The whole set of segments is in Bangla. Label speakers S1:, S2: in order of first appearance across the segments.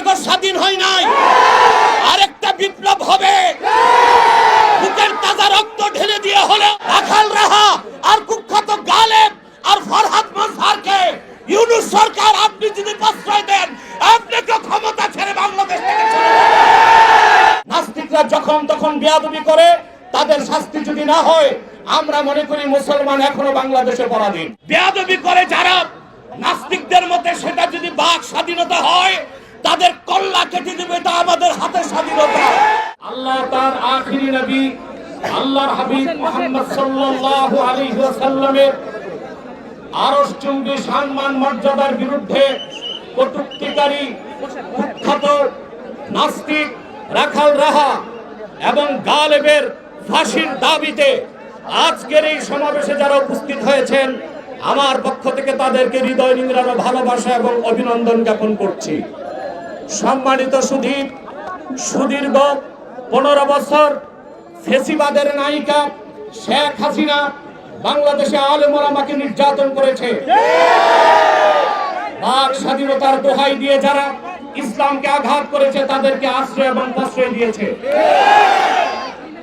S1: আগস্ট স্বাধীন হয় নাই। আরেকটা বিপ্লব হবে। বুকের তাজা রক্ত ঢেলে দিয়ে হলে রাখাল রাহা আর কুখ্যাত গালেব আর ফরহাদ মজহারকে ইউনুস সরকার আপনি যদি প্রশ্রয় দেন, আপনাকে ক্ষমতা ছেড়ে বাংলাদেশ থেকে চলে। নাস্তিকরা যখন তখন বিয়াদবি করে, তাদের শাস্তি যদি না হয়, আমরা মনে করি মুসলমান এখনও বাংলাদেশে পরাধীন। বেয়াদবি করে যারা, নাস্তিকদের মতে সেটা যদি বাক স্বাধীনতা হয় তাদের কল্লা কেটে দেবে তা আমাদের হাতের স্বাধীনতা। আল্লাহ তার আখিরি নবী, আল্লাহর হাবিব মুহাম্মদ সাল্লাল্লাহু আলাইহি ওয়াসাল্লামের আরশ চুম্বি সম্মান মর্যাদার বিরুদ্ধে কটুক্তিকারী, কুখ্যাত, নাস্তিক রাখাল রাহা এবং গালেবের ফাঁসির দাবিতে আজকের এই সমাবেশে যারা উপস্থিত হয়েছেন, আমার পক্ষ থেকে তাদেরকে হৃদয় নিংড়ানো ভালোবাসা এবং অভিনন্দন জ্ঞাপন করছি। সম্মানিত সুধীর, সুদীর্ঘ পনেরো বছর ফেসিবাদের নায়িকা শেখ হাসিনা বাংলাদেশে আলেমরা আমাকে নির্যাতন করেছে। বাক স্বাধীনতার দোহাই দিয়ে যারা ইসলামকে আঘাত করেছে, তাদেরকে আশ্রয় এবং প্রশ্রয় দিয়েছে।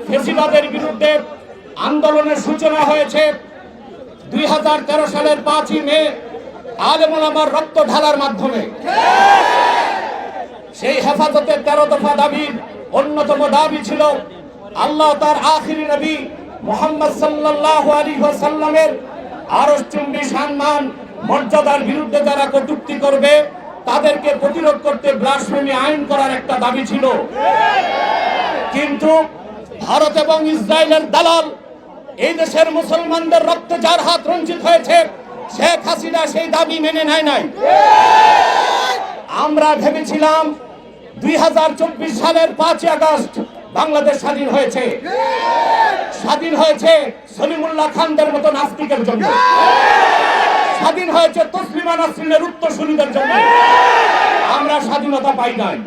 S1: ফেসিবাদের বিরুদ্ধে আন্দোলনের সূচনা হয়েছে দুই হাজার তেরো সালের পাঁচই মে আলেমুল আমার রক্ত ঢালার মাধ্যমে। সেই হেফাজতের তেরো দফা দাবির অন্যতম দাবি ছিল আল্লাহ তার আখিরি নবী মোহাম্মদ সাল্লাহ আলী সাল্লামের আরস চুম্বি সম্মান, মর্যাদার বিরুদ্ধে যারা কটুক্তি করবে, তাদেরকে প্রতিরোধ করতে ব্লাসফেমি আইন করার একটা দাবি ছিল। কিন্তু ভারত এবং ইসরায়েলের দালাল এই দেশের মুসলমানদের রক্তে যার হাত রঞ্জিত হয়েছে, শেখ হাসিনা সেই দাবি মেনে নেয় নাই। আমরা ভেবেছিলাম দুই হাজার চব্বিশ সালের পাঁচই আগস্ট বাংলাদেশ স্বাধীন হয়েছে। স্বাধীন হয়েছে সলিমুল্লাহ খানদের মতো নাস্তিকের জন্য। স্বাধীন হয়েছে তসলিমা নাসরিনের উত্তরসূরিদের জন্য। আমরা স্বাধীনতা পাই নাই।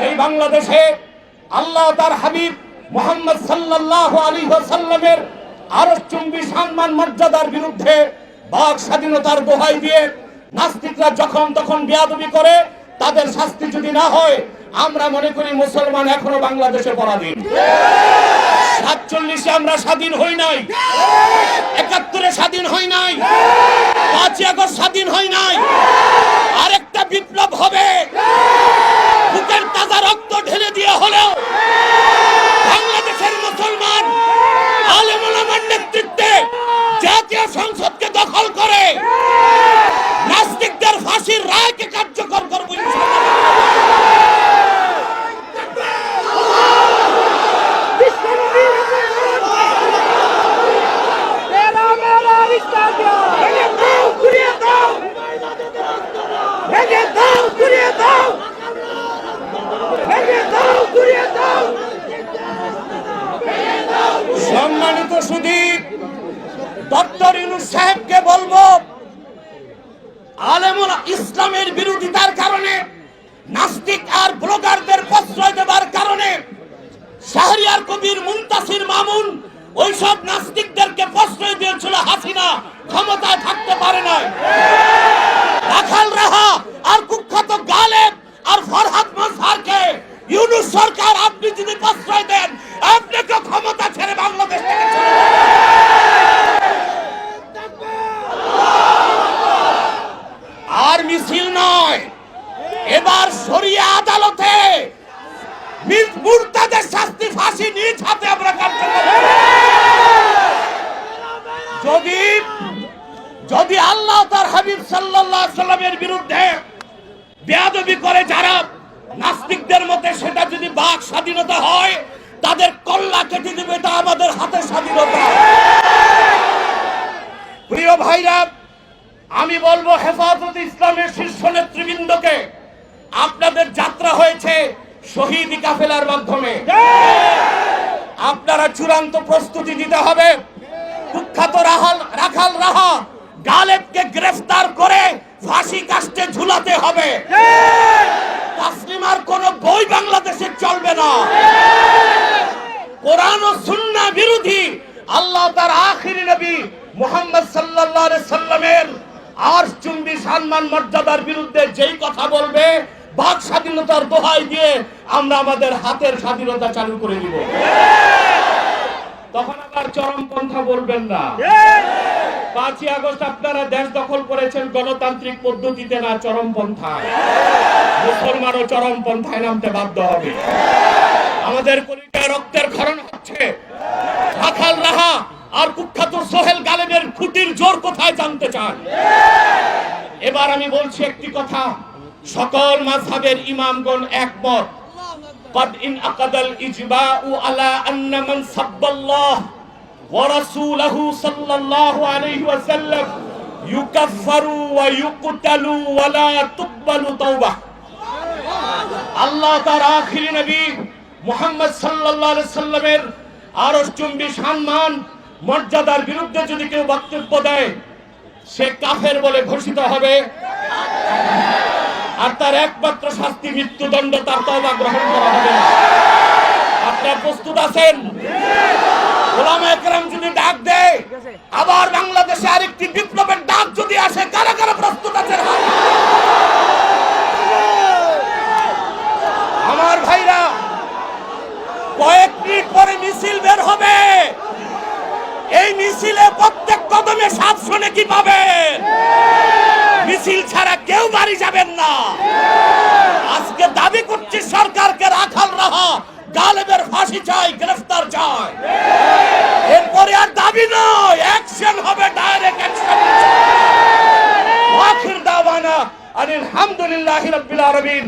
S1: যেই বাংলাদেশে আল্লাহ তার হাবিব মোহাম্মদ সাল্লাল্লাহু আলাইহি ওয়াসাল্লামের আরশ চুম্বি সম্মান মর্যাদার বিরুদ্ধে বাক স্বাধীনতার দোহাই দিয়ে নাস্তিকরা যখন তখন বিয়াদবি করে তাদের শাস্তি যদি না হয়, আমরা মনে করি মুসলমান এখনও বাংলাদেশে পরাধীন। সাতচল্লিশে আমরা স্বাধীন হই নাই। একাত্তরে স্বাধীন হই নাই। পাঁচই আগস্ট স্বাধীন হই নাই। আরেকটা বিপ্লব হবে। ডক্টর ইউনুস সাহেবকে বলব, আলেমুল ইসলামের বিরোধিতার কারণে, নাস্তিক আর ব্লগারদের প্রশ্রয় দেবার কারণে, শাহরিয়ার কবির মুন্তাসির মামুন ওইসব নাস্তিকদেরকে প্রশ্রয় দিয়েছিল হাসিনা, ক্ষমতায় থাকতে পারে নাই। রাখাল রাহা আর কুখ্যাত গালেব আর ফরহাদ মজহারকে ইউনুস সরকার, আপনি যদি প্রশ্রয় দেন আপনাকে ক্ষমতা ছেড়ে বাংলাদেশ থেকে চলে যাবে। আর মিছিল নয় এবার সরিয়ে আদালতে মির- মুরতাদের শাস্তি ফাঁসি নিজ হাতে আমরা কার্যকর করব। যদি যদি আল্লাহ তার হাবিব সাল্লামের বিরুদ্ধে বেয়াদবি করে যারা নাস্তিকদের মতে সেটা যদি বাক স্বাধীনতা হয়, তাদের কল্লা কেটে দেবে তা আমাদের হাতের স্বাধীনতা। প্রিয় ভাইরা, আমি বলব হেফাজত ইসলামের শীর্ষ নেতৃবৃন্দকে, আপনাদের যাত্রা হয়েছে শহীদ কাফেলার মাধ্যমে। আপনারা চূড়ান্ত প্রস্তুতি দিতে হবে। কুখ্যাত রাহাল রাখাল রাহা গালেবকে গ্রেফতার করে ফাঁসি কাস্টে ঝুলাতে হবে। তাসলিমার কোন বই বাংলাদেশে চলবে না। কোরআন ও সুন্নাহ বিরোধী আল্লাহ তার আখিরি নবী মুহাম্মদ সাল্লাল্লাহু আলাইহি সাল্লামের আর চুম্বি সম্মান মর্যাদার বিরুদ্ধে যেই কথা বলবে, বাক স্বাধীনতার দোহাই দিয়ে আমরা আমাদের হাতের স্বাধীনতা চালু করে দিব। তখন আবার চরমপন্থা বলবেন না। পাঁচই আগস্ট আপনারা দেশ দখল করেছেন গণতান্ত্রিক পদ্ধতিতে না চরমপন্থায় মুসলমানও চরমপন্থায় নামতে বাধ্য হবে আমাদের কলিকায় রক্তের ক্ষরণ হচ্ছে রাখাল রাহা আর কুখ্যাত সোহেল গালেবের খুঁটির জোর কোথায় জানতে চান এবার আমি বলছি একটি কথা সকল মাযহাবের ইমামগণ একমত قد انعقد الإجماع على أن من سب الله ورسوله صلى الله عليه وسلم يكفر ويقتل ولا تقبل توبة আল্লাহ তার আখিরি নবী মুহাম্মদ সাল্লাল্লাহু আলাইহি সাল্লামের আরশ চুম্বি সম্মান মর্যাদার বিরুদ্ধে যদি কেউ বক্তব্য দেয় সে কাফের বলে ঘোষিত হবে আর তার একমাত্র শাস্তি মৃত্যুদণ্ড তার তওবা গ্রহণ করা হবে না। আপনারা প্রস্তুত আছেন ওলামা একরাম যদি ডাক দেয় আবার বাংলাদেশে আরেকটি বিপ্লবের ডাক যদি আসে কারা কারা প্রস্তুত হাত আমার ভাইরা কয়েক মিনিট পরে মিছিল বের হবে। এই মিছিলে প্রত্যেক কদমে সাতশো নাকি পাবে? মিছিল ছাড়া কেউ বাড়ি যাবেন না। আজকে দাবি করছি সরকারকে রাখাল রাহা গালেবের ফাঁসি চাই গ্রেফতার চাই। দাবি নয় অ্যাকশন হবে ডাইরেক্ট অ্যাকশন আখির দাওয়ানা আলহামদুলিল্লাহি রাব্বিল আলামিন।